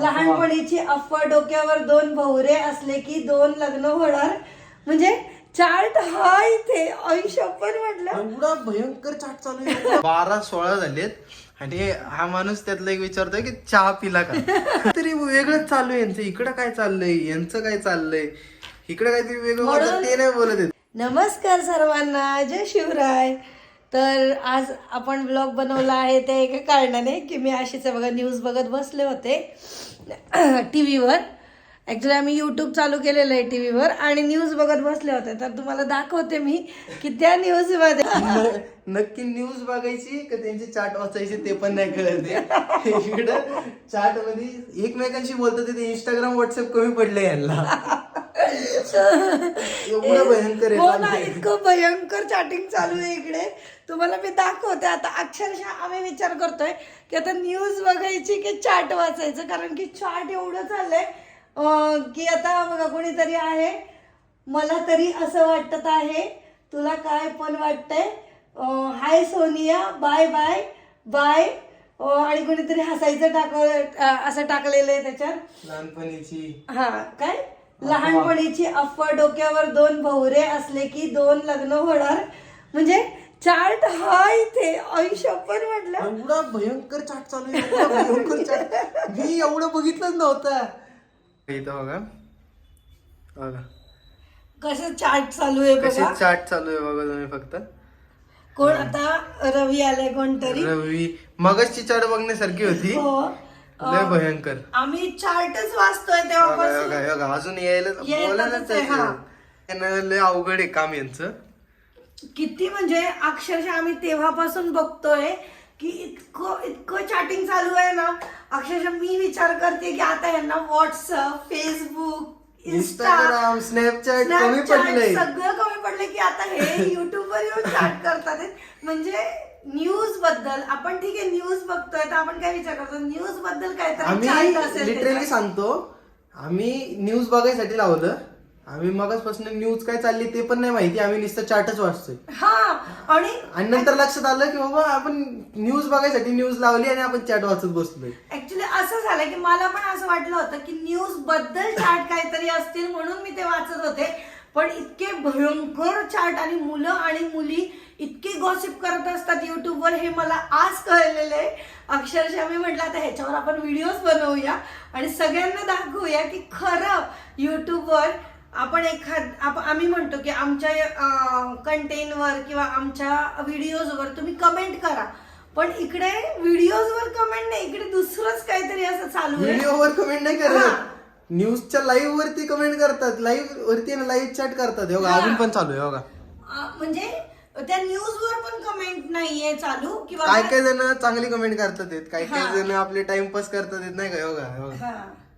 लहानपणीची अफवा डोक्यावर दोन भवरे असले की दोन लग्न होणार. म्हणजे चार्ट हा इथे आयुष्य पण म्हटलं. एवढा भयंकर चाट चालू आहे. बारा सोळा झालेत. आणि हा माणूस त्यातला एक विचारतोय की चहा पिला का? तरी वेगळंच चालू आहे यांचं. इकडं काय चाललंय? यांचं काय चाललंय? इकडं काहीतरी वेगळं होतं ते नाही बोलत आहेत. नमस्कार सर्वांना. जय शिवराय. तर आज आपण ब्लॉग बनवला आहे त्या एका कारणाने की मी अशीच बघा न्यूज बघत बसले होते टी व्हीवर ॲक्च्युली आम्ही यूट्यूब चालू केलेलं आहे टी व्हीवर आणि न्यूज बघत बसले होते. तर तुम्हाला दाखवते मी की त्या न्यूजमध्ये नक्की न्यूज बघायची का त्यांची चाट वाचायची ते पण नाही कळत इकडं चाटमध्ये एकमेकांशी बोलतात ते इंस्टाग्राम व्हॉट्सअप कमी पडले यांना. एवढं भयंकर हो ना. इतकं भयंकर चॅटिंग चालू आहे इकडे. तुम्हाला मी दाखवते आता अक्षरशः आम्ही विचार करतोय की आता न्यूज बघायची की चाट वाचायचं? कारण की चाट एवढं चाललंय अं, की आता बघा कोणीतरी आहे. मला तरी असं वाटत आहे तुला काय पण वाटतंय hi Sonia bye bye bye आणि कोणीतरी हसायचं टाक असं टाकलेलं आहे त्याच्यात. लहानपणीची. हा काय? लहानपणीची अफवा डोक्यावर दोन भवरे असले की दोन लग्न होणार. म्हणजे चार्ट हा इथे आयुष्य पण म्हटलं एवढा भयंकर चाट चालू आहे. एवढा भयंकर चाट मी एवढं बघितलंच नव्हतं. इथं बघा. बघा. कसं चार्ट चालू आहे कसे बघा. चाट चालू आहे बघा तुम्ही फक्त. कोण आता रवी आले कोणतरी? रवी. मगची चाट बघण्यासारखी होती. हो. लय भयंकर आम्ही चार्टच वाचतोय तेव्हापासून बघा, बघा. अजून यायला आहे, हा. त्यांना लय अवघड आहे काम यांचं किती म्हणजे अक्षरशः आम्ही तेव्हापासून बघतोय की इतकं इतकं चॅटिंग चालू आहे ना अक्षरशः मी विचार करते की आता यांना व्हॉट्सअप फेसबुक इंस्टाग्राम स्नॅपचॅट कमी पडलंय सगळं कमी पडलंय की आता हे युट्यूबवर येऊन चॅट करतात. म्हणजे न्यूजबद्दल. आपण ठीक आहे न्यूज बघतोय तर आपण काय विचार करतो? न्यूजबद्दल काय तर आम्ही लिटरली. सांगतो आम्ही न्यूज बघायसाठी लावलं. आम्ही मगाचपासून न्यूज काय चालली ते पण नाही माहिती आम्ही नुसतं चाटच वाचतोय. हा आणि आणि नंतर लक्षात आलं की बाबा आपण न्यूज बघायसाठी न्यूज लावली आणि आपण चॅट वाचत बसलोय. ऍक्च्युली असं झालं की मला पण असं वाटलं होतं की न्यूजबद्दल चार्ट काहीतरी असतील म्हणून मी ते वाचत होते. पण इतके भयंकर चार्ट आणि मुलं आणि मुली इतके गॉसिप करत असतात युट्यूबवर हे मला आज कळलेलं आहे. अक्षरशः मी म्हटलं आता ह्याच्यावर आपण व्हिडिओज बनवूया आणि सगळ्यांना दाखवूया की खरं युट्यूबवर आपण एखाद आप आम्ही म्हणतो की आमच्या कंटेंटवर किंवा आमच्या व्हिडिओजवर तुम्ही कमेंट करा. पण इकडे व्हिडिओजवर कमेंट नाही इकडे दुसरंच काहीतरी असं चालू आहे. व्हिडिओवर कमेंट नाही. करत. न्यूजच्या लाईव्ह वरती कमेंट करतात. लाईव्ह वरती लाईव्ह चॅट करतात. अजून पण चालू आहे म्हणजे त्या न्यूजवर पण कमेंट नाहीये चालू किंवा काय काय जण चांगली कमेंट करतात आहेत काय हा. काय जण आपले टाइमपास करतात नाही का? हे बघा. हे.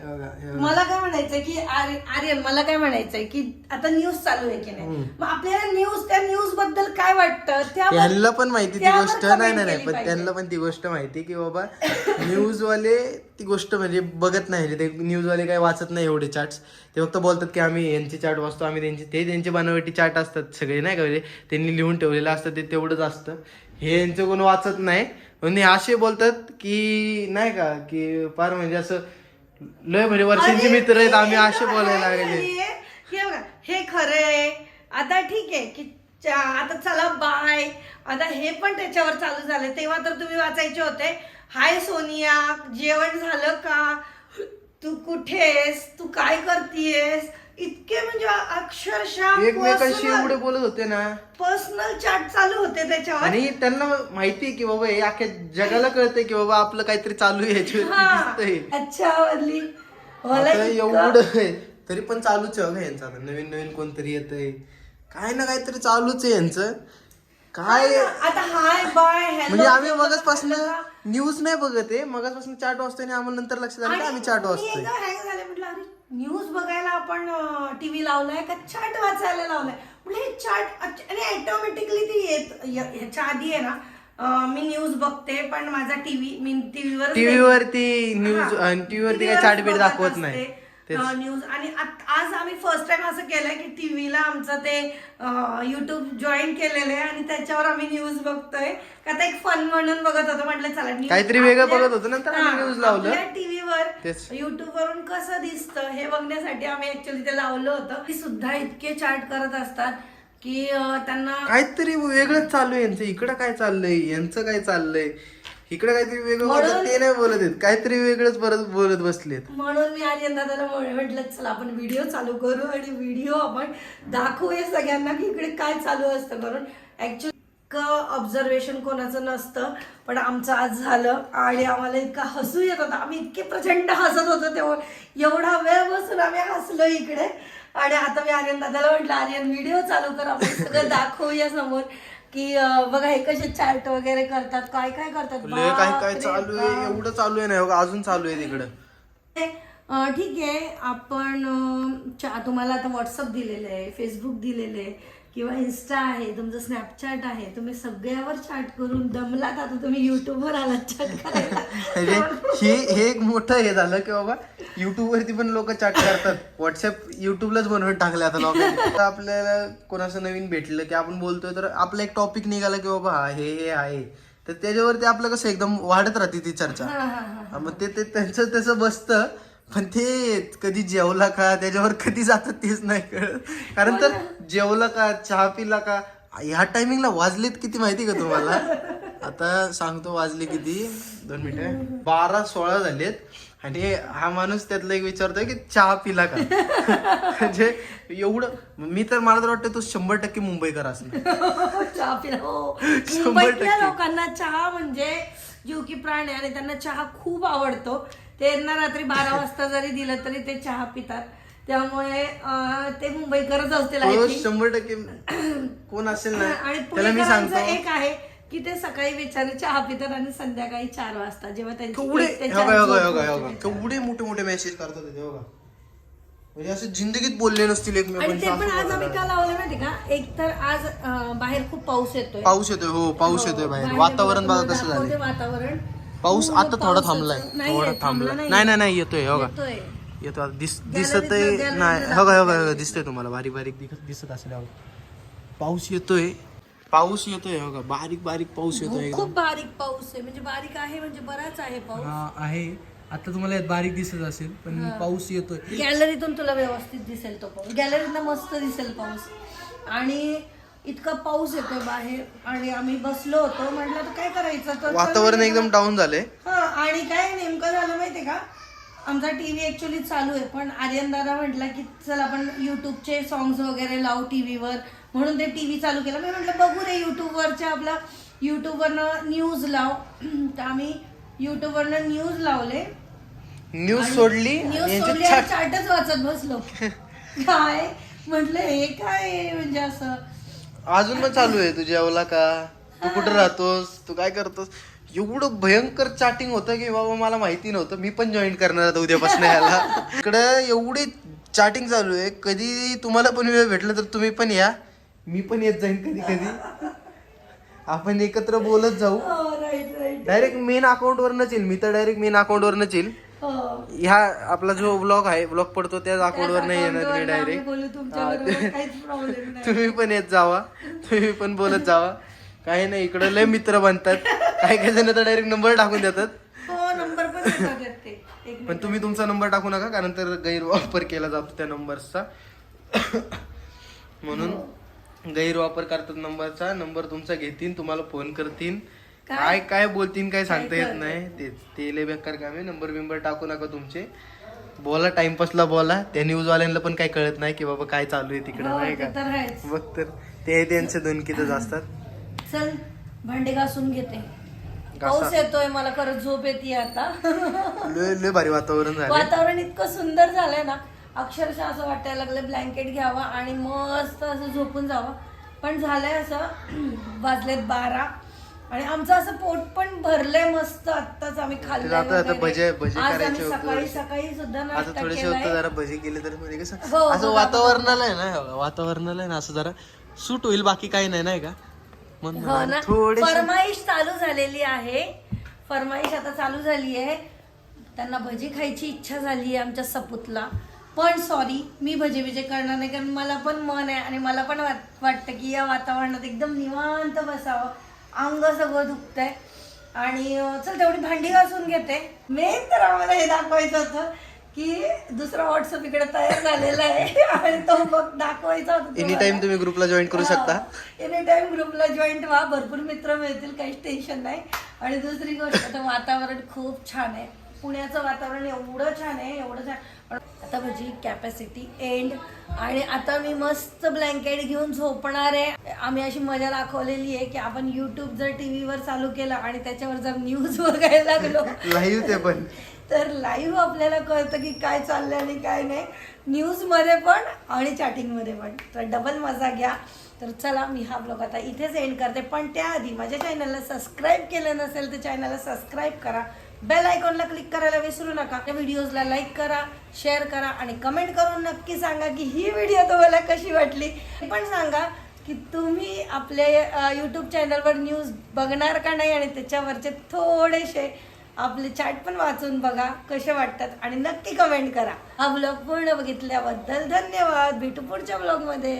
मला काय म्हणायचंय की आर्य- आर्यन मला काय म्हणायचंय की आता न्यूज चालू आहे की नाही? मग आपल्याला न्यूज त्या न्यूजबद्दल काय वाटतं? त्यांना पण माहिती ती गोष्ट नाही नाही नाही पण. त्यांना पण ती गोष्ट माहिती की बाबा न्यूज वाले ती गोष्ट म्हणजे बघत नाही. ते न्यूज वाले काही वाचत नाही एवढे चार्ट्स ते फक्त बोलतात की आम्ही यांचे चार्ट वाचतो आम्ही त्यांचे ते त्यांचे बनावटी चार्ट असतात सगळे नाही का? म्हणजे त्यांनी लिहून ठेवलेलं असतं ते तेवढंच असतं. हे यांचं कोण वाचत नाही. म्हणजे असे बोलतात की नाही का की फार म्हणजे असं लय म्हणजे वर्षांचे मित्र आहेत आम्ही हे असे बोलायला लागले. हे बघा हे खरं आहे. आता ठीक आहे की चा- आता चला बाय आता हे पण त्याच्यावर चालू झालं. तेव्हा तर तुम्ही वाचायचे होते हाय सोनिया जेवण झालं का? तू कुठेस तू काय करतीयस? इतके म्हणजे अक्षरशः एकमेकांशी एवढे बोलत होते ना. पर्सनल चॅट चालू होते त्याच्यावर. आणि त्यांना माहिती की बाबा हे अख्ख्या जगाला कळतंय की बाबा आपलं काहीतरी चालू आहे याच्यावरती हा. दिसतंय. अच्छा वल्ली मला आता इतकं- एवढं आहे. तरी पण चालूच आहे बघा यांचं आता. नवीन नवीन कोणतरी येतंय. काय ना काहीतरी चालूच आहे यांचं. काय आता हाय बाय म्हणजे आम्ही मगचपासून न्यूज नाही बघत आहे. मगचपासून चाट वाचतोय आणि आम्हाला नंतर लक्षात आलं की आम्ही म्हटलं अरे न्यूज बघायला आपण टीव्ही लावलाय का चाट वाचायला लावलाय? म्हटलं हे चाट आणि ऑटोमॅटिकली ती येत य- ह्याच्या आधी आहे ना मी न्यूज बघते पण माझा टीव्ही मी टीव्हीवर टीव्ही वरती न्यूज टीव्ही वरती काही चाट बीट दाखवत नाही. न्यूज आणि आज आम्ही फर्स्ट टाइम असं केलंय की टीव्हीला आमचं ते युट्यूब जॉईन केलेलं आहे आणि त्याच्यावर आम्ही न्यूज बघतोय. का आता एक फन म्हणून बघत होतो म्हटलं चला काहीतरी वेगळं बघत होतो, नंतर news लावलं. टीव्हीवर. युट्यूब वरून कसं दिसतं हे बघण्यासाठी आम्ही ऍक्च्युली ते लावलं होतं. की सुद्धा इतके चार्ट करत असतात की त्यांना काहीतरी वेगळंच चालू आहे यांचं. इकडं काय चाललंय? यांचं काय चाललंय? इकडं काहीतरी वेगळं बोलतात ते नाही बोलत आहेत. काहीतरी वेगळंच परत बोलत बसलेत. म्हणून मी आज यंदा त्याला म्हटलं चला आपण व्हिडिओ चालू करू आणि व्हिडिओ आपण दाखवूया सगळ्यांना की इकडे काय चालू असतं. करून ऍक्च्युली ऑब्झर्वेशन कोणाचं नसतं पण आमचं आज झालं आणि आम्हाला इतका हसू येत होता. आम्ही इतके प्रचंड हसत होतो तेव्हा. एवढा वेळ बसून आम्ही हसलो इकडे. आणि आता मी आर्यन दादाला म्हटलं आर्यन व्हिडिओ चालू कर आपण सगळं दाखवूया समोर. की अं, बघा हे कसे चार्ट वगैरे करतात काय काय करतात. लय काय काय बापरे चालू आहे बाप. एवढं चालू आहे ना अजून चालू आहे तिकडं. अं, ठीक आहे आपण अं, चा- तुम्हाला आता व्हॉट्सअप दिलेलं आहे फेसबुक दिलेलं आहे. किंवा इन्स्टा आहे तुमचं स्नॅपचॅट आहे तुम्ही सगळ्यावर चॅट करून दमलात आता तुम्ही युट्यूबवर आलात चॅट करायला? म्हणजे हे हे एक मोठं हे झालं की बाबा युट्यूब वरती पण लोक चॅट करतात. व्हॉट्सअप युट्यूबलाच बनवून टाकले आता तर आपल्याला कोणाचं नवीन भेटलं की आपण बोलतोय तर आपला एक टॉपिक निघाला की बाबा हा हे हे आहे. तर त्याच्यावरती आपलं कसं एकदम वाढत राहते ती चर्चा. मग ते ते त्यांचं तसं बसतं. पण ते कधी जेवला का त्याच्यावर कधी जातात तेच नाही कळत. कारण तर जेवला का चहा पिला का ह्या टायमिंगला वाजलेत किती माहिती का तुम्हाला? आता सांगतो वाजले किती? दोन मिनिटं बारा सोळा झालेत. आणि हा माणूस त्यातला एक विचारतोय की चहा पिला का? म्हणजे एवढं मी तर मला तर वाटतं तो शंभर टक्के मुंबईकर असणार. चहा पिला हो. शंभर मुंबईतल्या टक्के. लोकांना चहा म्हणजे जीव की प्राण आहे आणि त्यांना चहा खूप आवडतो. त्यांना रात्री बारा वाजता जरी दिलं तरी ते चहा पितात. त्यामुळे ते मुंबईकरच असतील. शंभर टक्के कोण असेल ना आणि पुणेकरांचं एक आहे की ते सकाळी बिचारे चहा पितात आणि संध्याकाळी चार वाजता जेव्हा त्यांची केवढे एक हे हे हे हे मोठे मोठे मेसेज करतात म्हणजे असं जिंदगीत बोलले नसतील आणि ते पण आज आम्ही. का लावलं माहिती का? एक तर आज बाहेर खूप पाऊस येतोय. पाऊस येतोय हो पाऊस येतोय बाहेर. वातावरण बघा कसं झालंय. वातावरण. पाऊस आता थोडा थांबलाय. थोडा थांबला. नाही नाही नाही येतोय हे बघा येतोय. येतो आता दिस दिसत नाही हो का, हो का, दाखवलंय. दिसतोय तुम्हाला बारीक बारीक दिसत दिसत असेल हो. पाऊस येतोय पाऊस येतोय हो का बारीक बारीक पाऊस येतोय खूप बारीक पाऊस आहे म्हणजे बारीक आहे म्हणजे बराच आहे पाऊस. हा आहे. आता तुम्हाला यात बारीक दिसत असेल पण पाऊस येतोय. गॅलरीतून तुला व्यवस्थित दिसेल तो पाऊस. गॅलरीतनं मस्त दिसेल पाऊस. आणि इतका पाऊस येतोय बाहेर आणि आम्ही बसलो होतो म्हटलं तर काय करायचं? तर वातावरण एकदम डाऊन झालंय. हा आणि काय नेमकं झालं माहितीये का? आमचा टीव्ही ऍक्च्युली चालू आहे पण आर्यन दादा म्हटला की चल आपण युट्यूबचे सॉंग्स वगैरे लावू टीव्हीवर म्हणून ते टीव्ही चालू केलं. मी म्हटलं बघू रे युट्यूबवरच्या आपला युट्यूबवरनं न्यूज लाव. तर आम्ही युट्यूबवरनं न्यूज लावले. न्यूज सोडली न्यूज सोडली आणि चाटच वाचत बसलो. काय? म्हटलं हे काय? म्हणजे असं अजून पण चालू आहे तू जेवला का? तू कुठं राहतोस? तू काय करतोस? एवढं भयंकर चॅटिंग होतं की बाबा मला माहिती नव्हतं. मी पण जॉईन करणार आता उद्यापासून याला इकडं एवढी चॅटिंग चालू आहे. कधी तुम्हाला पण वेळ भेटला तर तुम्ही पण या. मी पण येत जाईन कधी कधी. आपण एकत्र बोलत जाऊ. डायरेक्ट मेन अकाउंट वरनच येईल. मी तर डायरेक्ट मेन अकाउंट वरनच येईल. ह्या आपला जो ब्लॉग आहे ब्लॉग पडतो त्याच अकाउंट वर नाही येणार मी डायरेक्ट तुम्ही पण येत जावा. तुम्ही पण बोलत जावा. काही नाही इकडं लय मित्र बनतात. काही काही जण तर डायरेक्ट नंबर टाकून देतात. हो नंबर पण तुम्ही तुमचा नंबर टाकू नका कारण तर गैरवापर केला जातो त्या नंबरचा म्हणून गैरवापर करतात नंबरचा नंबर तुमचा घेतील तुम्हाला फोन करतील काय? काय बोलतील काय सांगता येत? नाही. तेच ते लय बेकार काम आहे नंबर बिंबर टाकू नका तुमचे. बोला टाइमपासला बोला. त्या न्यूज वाल्यांना पण काय कळत नाही की बाबा काय चालू आहे तिकडे हो, नाही ते का? तर आहेच. बघ तर ते त्यांचे दोनकीतच असतात? चल भांडे घासून घेते. घासा. पाऊस येतोय मला खरंच झोप येते आता. लय लय भारी वातावरण झालं वातावरण इतकं सुंदर झालंय ना अक्षरशः असं वाटायला लागलं ब्लँकेट घ्यावा आणि मस्त असं झोपून जावं. पण झालंय असं वाजलेत बारा. आणि आमचं असं पोट पण भरलंय मस्त आत्ताच आम्ही खाल्लंय आता- आता. भजे- भजे आज करायचे आम्ही सकाळी. सकाळी सुद्धा आता नाश्ता थोडेसे होतं केलाय. जरा भजी केले तर म्हणजे कसं हो, हो, असं वातावरणाला आहे ना वातावरणाला आहे ना असं जरा सूट होईल बाकी काही नाही नाही का? म्हणून हो ना. थोडे फरमाईश चालू झालेली आहे. फरमाईश आता चालू झाली आहे. त्यांना भजी खायची इच्छा झाली आहे आमच्या सपूतला. पण सॉरी मी भजे बिजे करणार नाही कारण मला पण मन आहे आणि मला पण वाट- वाटतं की या वातावरणात एकदम निवांत बसावं. अंग सगळं दुखतंय. आणि चल तेवढी भांडी घासून घेते. मेन तर आम्हाला हे दाखवायचं होतं की दुसरा व्हॉट्सअप इकडे तयार झालेला आहे. आणि तो बघ दाखवायचा होता एनी टाइम तुम्ही ग्रुपला जॉईन करू शकता. एनी टाइम ग्रुपला जॉईंट व्हा भरपूर मित्र मिळतील काहीच टेन्शन नाही. आणि दुसरी गोष्ट तर वातावरण खूप छान आहे. पुण्याचं वातावरण एवढं छान आहे एवढं छान. आता माझी कॅपॅसिटी एंड आणि आता मी मस्त ब्लँकेट घेऊन झोपणार आहे. आम्ही अशी मजा दाखवलेली आहे की आपण युट्यूब जर टी व्हीवर चालू केलं आणि त्याच्यावर जर न्यूज बघायला लागलो. लाईव्ह ते पण. तर लाईव्ह आपल्याला कळतं की काय चाललंय आणि काय नाही. न्यूजमध्ये पण आणि चॅटिंगमध्ये पण. तर डबल मजा घ्या. तर चला मी हा ब्लॉग आता इथेच एंड करते. पण त्याआधी माझ्या चॅनलला सबस्क्राईब केलं नसेल तर चॅनलला सबस्क्राईब करा. बेल आयकॉनला क्लिक करायला विसरू नका. त्या व्हिडिओजला लाईक करा शेअर करा आणि कमेंट करून नक्की सांगा की ही व्हिडिओ तुम्हाला कशी वाटली. पण सांगा की तुम्ही आपल्या यूट्यूब चॅनलवर न्यूज बघणार का नाही आणि त्याच्यावरचे थोडेसे आपले चॅट पण वाचून बघा कसे वाटतात आणि नक्की कमेंट करा. हा ब्लॉग पूर्ण बघितल्याबद्दल धन्यवाद. भेटू पुढच्या ब्लॉगमध्ये